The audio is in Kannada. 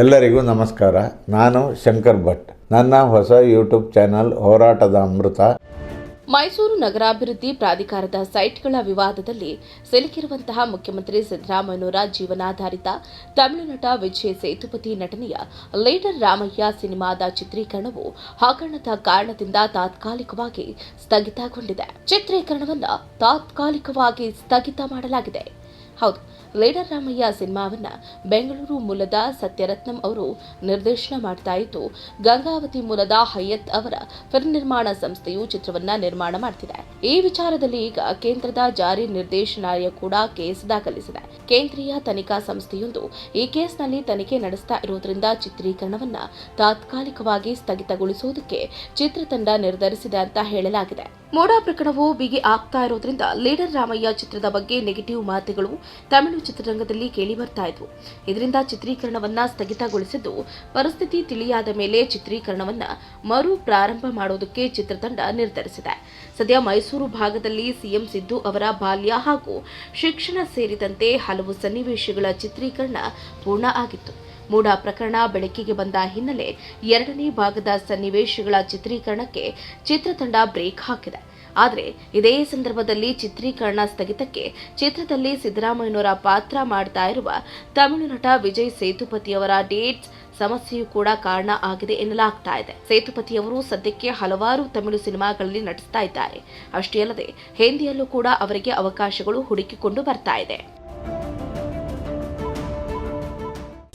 ಎಲ್ಲರಿಗೂ ನಮಸ್ಕಾರ. ನಾನು ಶಂಕರ್ ಭಟ್. ನನ್ನ ಹೊಸ ಯೂಟ್ಯೂಬ್ ಚಾನಲ್ ಹೋರಾಟದ ಅಮೃತ. ಮೈಸೂರು ನಗರಾಭಿವೃದ್ಧಿ ಪ್ರಾಧಿಕಾರದ ಸೈಟ್ಗಳ ವಿವಾದದಲ್ಲಿ ಸಿಲುಕಿರುವಂತಹ ಮುಖ್ಯಮಂತ್ರಿ ಸಿದ್ದರಾಮಯ್ಯನವರ ಜೀವನಾಧಾರಿತ ತಮಿಳು ನಟ ವಿಜಯ್ ಸೇತುಪತಿ ನಟನೆಯ ಲೀಡರ್ ರಾಮಯ್ಯ ಸಿನಿಮಾದ ಚಿತ್ರೀಕರಣವು ಹಗರಣದ ಕಾರಣದಿಂದ ತಾತ್ಕಾಲಿಕವಾಗಿ ಸ್ಥಗಿತಗೊಂಡಿದೆ. ಚಿತ್ರೀಕರಣವನ್ನು ತಾತ್ಕಾಲಿಕವಾಗಿ ಸ್ಥಗಿತ ಮಾಡಲಾಗಿದೆ. ಹೌದು, ಲೇಡರ್ ರಾಮಯ್ಯ ಸಿನಿಮಾವನ್ನು ಬೆಂಗಳೂರು ಮೂಲದ ಸತ್ಯರತ್ನಂ ಅವರು ನಿರ್ದೇಶನ ಮಾಡ್ತಾ ಇದ್ದು, ಗಂಗಾವತಿ ಮೂಲದ ಹಯ್ಯತ್ ಅವರ ಫಿಲ್ಮ್ ನಿರ್ಮಾಣ ಸಂಸ್ಥೆಯು ಚಿತ್ರವನ್ನ ನಿರ್ಮಾಣ ಮಾಡ್ತಿದೆ. ಈ ವಿಚಾರದಲ್ಲಿ ಈಗ ಕೇಂದ್ರದ ಜಾರಿ ನಿರ್ದೇಶನಾಲಯ ಕೂಡ ಕೇಸ್ ದಾಖಲಿಸಿದೆ. ಕೇಂದ್ರೀಯ ತನಿಖಾ ಸಂಸ್ಥೆಯೊಂದು ಈ ಕೇಸ್ನಲ್ಲಿ ತನಿಖೆ ನಡೆಸ್ತಾ ಇರುವುದರಿಂದ ಚಿತ್ರೀಕರಣವನ್ನ ತಾತ್ಕಾಲಿಕವಾಗಿ ಸ್ಥಗಿತಗೊಳಿಸುವುದಕ್ಕೆ ಚಿತ್ರತಂಡ ನಿರ್ಧರಿಸಿದೆ ಅಂತ ಹೇಳಲಾಗಿದೆ. ಮೋಡಾ ಪ್ರಕರಣವು ಬಿಗಿ ಆಗ್ತಾ ಇರೋದ್ರಿಂದ ಲೀಡರ್ ರಾಮಯ್ಯ ಚಿತ್ರದ ಬಗ್ಗೆ ನೆಗೆಟಿವ್ ಮಾತುಗಳು ತಮಿಳು ಚಿತ್ರರಂಗದಲ್ಲಿ ಕೇಳಿ ಬರ್ತಾ ಇದ್ವು. ಇದರಿಂದ ಚಿತ್ರೀಕರಣವನ್ನ ಸ್ಥಗಿತಗೊಳಿಸಿದ್ದು ಪರಿಸ್ಥಿತಿ ತಿಳಿಯಾದ ಮೇಲೆ ಚಿತ್ರೀಕರಣವನ್ನ ಮರು ಪ್ರಾರಂಭ ಮಾಡೋದಕ್ಕೆ ಚಿತ್ರತಂಡ ನಿರ್ಧರಿಸಿದೆ. ಸದ್ಯ ಮೈಸೂರು ಭಾಗದಲ್ಲಿ ಸಿಎಂ ಸಿದ್ದು ಅವರ ಬಾಲ್ಯ ಹಾಗೂ ಶಿಕ್ಷಣ ಸೇರಿದಂತೆ ಹಲವು ಸನ್ನಿವೇಶಗಳ ಚಿತ್ರೀಕರಣ ಪೂರ್ಣ ಆಗಿತ್ತು. ಮೂಡಾ ಪ್ರಕರಣ ಬೆಳಕಿಗೆ ಬಂದ ಹಿನ್ನೆಲೆ ಎರಡನೇ ಭಾಗದ ಸನ್ನಿವೇಶಗಳ ಚಿತ್ರೀಕರಣಕ್ಕೆ ಚಿತ್ರತಂಡ ಬ್ರೇಕ್ ಹಾಕಿದೆ. ಆದರೆ ಇದೇ ಸಂದರ್ಭದಲ್ಲಿ ಚಿತ್ರೀಕರಣ ಸ್ಥಗಿತಕ್ಕೆ ಚಿತ್ರದಲ್ಲಿ ಸಿದ್ದರಾಮಯ್ಯನವರ ಪಾತ್ರ ಮಾಡ್ತಾ ಇರುವ ತಮಿಳು ನಟ ವಿಜಯ್ ಸೇತುಪತಿಯವರ ಡೇಟ್ಸ್ ಸಮಸ್ಯೆಯೂ ಕೂಡ ಕಾರಣ ಆಗಿದೆ ಎನ್ನಲಾಗ್ತಾ ಇದೆ. ಸೇತುಪತಿಯವರು ಸದ್ಯಕ್ಕೆ ಹಲವಾರು ತಮಿಳು ಸಿನಿಮಾಗಳಲ್ಲಿ ನಟಿಸ್ತಾ ಇದ್ದಾರೆ. ಅಷ್ಟೇ ಅಲ್ಲದೆ, ಹಿಂದಿಯಲ್ಲೂ ಕೂಡ ಅವರಿಗೆ ಅವಕಾಶಗಳು ಹುಡುಕಿಕೊಂಡು ಬರ್ತಾ ಇದೆ.